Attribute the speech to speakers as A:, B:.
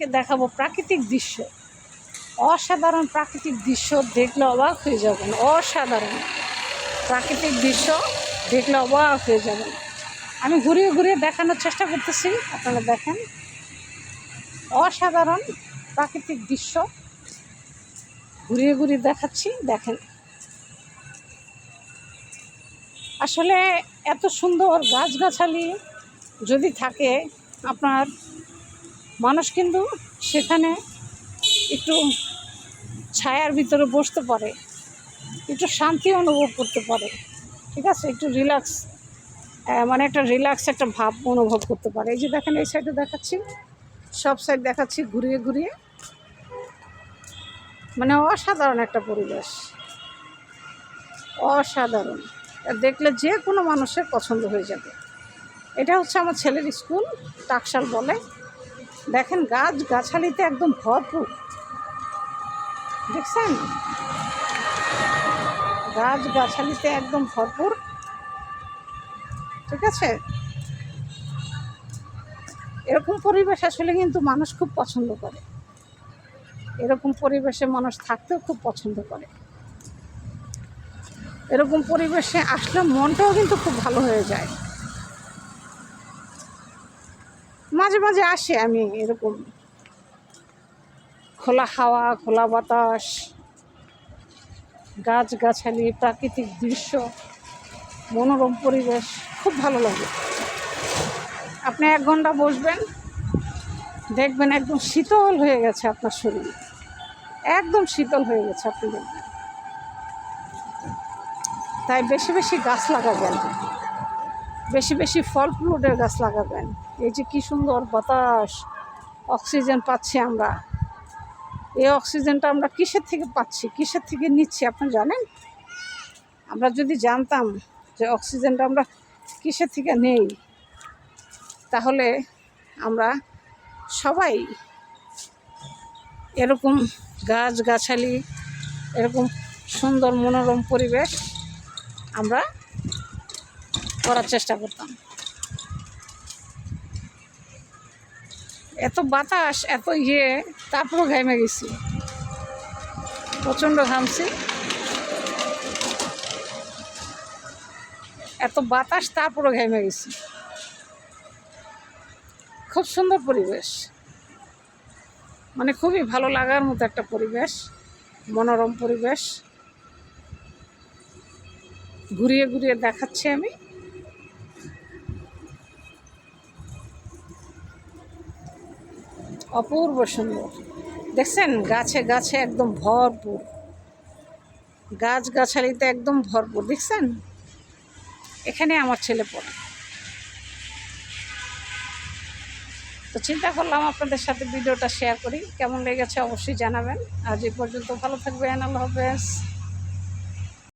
A: দেখাবো প্রাকৃতিক দৃশ্য। অসাধারণ প্রাকৃতিক দৃশ্য দেখলে অবাক হয়ে যাবেন, অসাধারণ। প্রাকৃতিক দৃশ্য দেখলে অবাক হয়ে যাবেন। আমি ঘুরিয়ে ঘুরিয়ে দেখানোর চেষ্টা করতেছি, আপনারা দেখেন। অসাধারণ প্রাকৃতিক দৃশ্য ঘুরিয়ে ঘুরিয়ে দেখাচ্ছি, দেখেন। আসলে এত সুন্দর গাছগাছালি যদি থাকে, আপনার মানুষ কিন্তু সেখানে একটু ছায়ার ভিতরে বসতে পারে, একটু শান্তি অনুভব করতে পারে, ঠিক আছে? একটু রিল্যাক্স মানে একটা রিল্যাক্স একটা ভাব অনুভব করতে পারে। এই যে দেখেন, এই সাইডে দেখাচ্ছি, সব সাইড দেখাচ্ছি ঘুরিয়ে ঘুরিয়ে। মানে অসাধারণ একটা পরিবেশ। অসাধারণ। দেখলে যে কোনো মানুষের পছন্দ হয়ে যাবে। এটা হচ্ছে আমার ছেলের স্কুল টাকশাল বলে। দেখেন গাছ, গাছালিতে একদম ভরপুর। দেখছেন? গাছ, গাছালিতে একদম ভরপুর। ঠিক আছে? এরকম পরিবেশ আসলে কিন্তু মানুষ খুব পছন্দ করে। এরকম পরিবেশে মানুষ থাকতেও খুব পছন্দ করে। এরকম পরিবেশে আসলে মনটাও কিন্তু খুব ভালো হয়ে যায়। মাঝে মাঝে আসে আমি এরকম। খোলা হাওয়া, খোলা বাতাস, গাছগাছালি, প্রাকৃতিক দৃশ্য, মনোরম পরিবেশ, খুব ভালো লাগে। আপনি এক ঘণ্টা বসবেন, দেখবেন একদম শীতল হয়ে গেছে আপনার শরীর। একদম শীতল হয়ে গেছে আপনি দেখবেন। তাই বেশি বেশি গাছ লাগাবেন। বেশি বেশি ফল ফ্রুটের গাছ লাগাবেন। এই যে কি সুন্দর বাতাস, অক্সিজেন পাচ্ছি আমরা। এই অক্সিজেনটা আমরা কিসের থেকে পাচ্ছি, কিসের থেকে নিচ্ছি আপনি জানেন? আমরা যদি জানতাম যে অক্সিজেনটা আমরা কিসের থেকে নেই, তাহলে আমরা সবাই এরকম গাছ গাছালি এরকম সুন্দর মনোরম পরিবেশ আমরা করার চেষ্টা করতাম। এত বাতাস, এত ইয়ে তারপরও ঘামে গেছি। প্রচণ্ড ঘামছি। এত বাতাস, তারপরও ঘেমে গেছি। খুব সুন্দর পরিবেশ। মানে খুবই ভালো লাগার মতো একটা পরিবেশ, মনোরম পরিবেশ। ঘুরিয়ে ঘুরিয়ে দেখাচ্ছি আমি। অপূর্ব সুন্দর। দেখছেন? গাছে গাছে একদম ভরপুর। গাছ গাছালিতে একদম ভরপুর। দেখছেন? এখানে আমার ছেলে পড়ে। তো চিন্তা করলাম আপনাদের সাথে ভিডিওটা শেয়ার করি। কেমন লেগেছে অবশ্যই জানাবেন। আজ এই পর্যন্ত ভালো থাকবেন। আল্লাহ হাফেজ।